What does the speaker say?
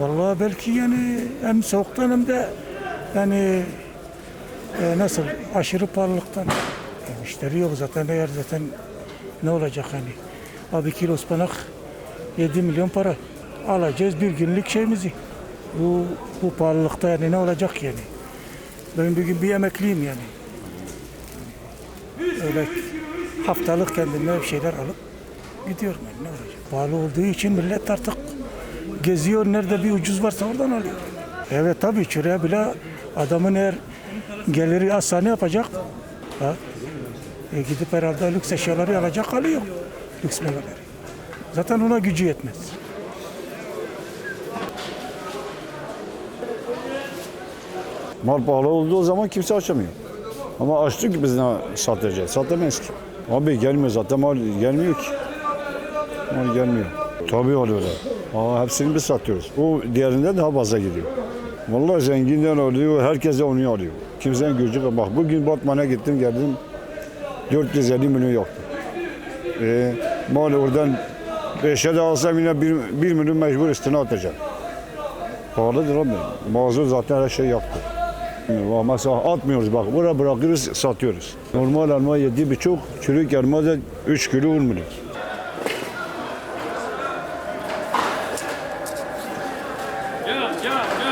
Vallahi belki yani hem soğuktan hem de yani e, nasıl aşırı pahalılıktan. Yani müşteri yok zaten eğer zaten ne olacak hani. Abi kilo ıspanak 7 milyon para. Alacağız bir günlük şeyimizi. Bu, bu pahalılıkta yani ne olacak yani. Ben bugün bir emekliyim yani. Öyle haftalık kendime bir şeyler alıp gidiyorum yani ne olacak. Pahalı olduğu için millet artık geziyor nerede bir ucuz varsa oradan alıyor. Evet tabii şuraya bile adamın eğer geliri azsa ne yapacak? Ha? E gidip herhalde lüks eşyaları alacak hali yok. Lüks memeleri. Zaten ona gücü yetmez. Mal pahalı olduğu zaman kimse açamıyor. Ama açtık biz ne satacağız? Satamayız ki. Abi gelmiyor zaten mal gelmiyor ki. Mal gelmiyor. Tabii alıyorlar. Aa, hepsini biz satıyoruz. O diğerinden daha fazla gidiyor. Vallahi zenginden alıyor, herkes de onu alıyor. Kimsenin gücü yok. Bak bugün Batman'a gittim geldim 450 milyon yoktu. Ee, mal oradan 5'e de alsam yine 1, 1 milyon mecbur üstüne atacağım. Pahalıdır abi. Mazot zaten her şey yaptı. Mesela atmıyoruz bak buraya bırakırız satıyoruz. Normal elma yedi buçuk, çürük elma da 3 kilo 10 milyon. Yeah, yeah.